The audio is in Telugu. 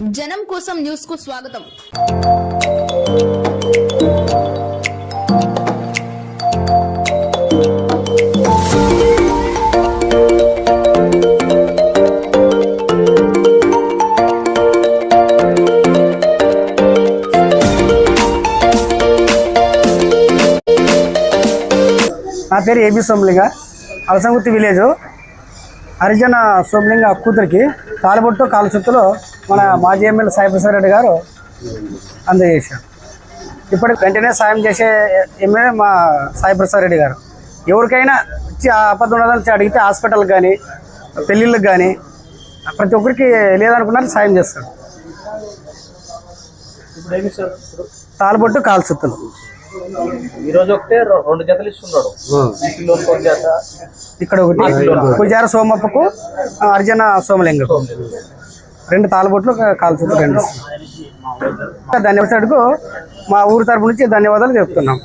జనం కోసం న్యూస్కు స్వాగతం. నా పేరు A B Somalinga. Alasangurthi village. హరిజన Somalinga కూతురికి కాలుబొట్టు కాలు మన మాజీ ఎమ్మెల్యే సాయిప్రసాద్ రెడ్డి గారు అందజేశారు. ఇప్పటికి వెంటనే సాయం చేసే ఎమ్మెల్యే మా సాయిప్రసాద్ రెడ్డి గారు. ఎవరికైనా వచ్చి ఆపద ఉన్నదని అడిగితే హాస్పిటల్కి కానీ పెళ్ళిళ్ళకి కానీ ప్రతి ఒక్కరికి లేదనుకున్నారు సాయం చేస్తాడు ఇప్పుడు ఏమి సార్? ఇప్పుడు తాలుబొట్టు కాలు చుట్టులు ఈ రోజు ఒకటే రెండు జతలు ఇస్తున్నాడు. ఇక్కడ ఒకటి పుజార సోమప్పకు అర్జున సోమలింగకు. రెండు తాళబొట్లు కాలు చుట్టూ రెండు. ధన్యవాదాలకు మా ఊరు తరపు నుంచి ధన్యవాదాలు చెప్తున్నాం.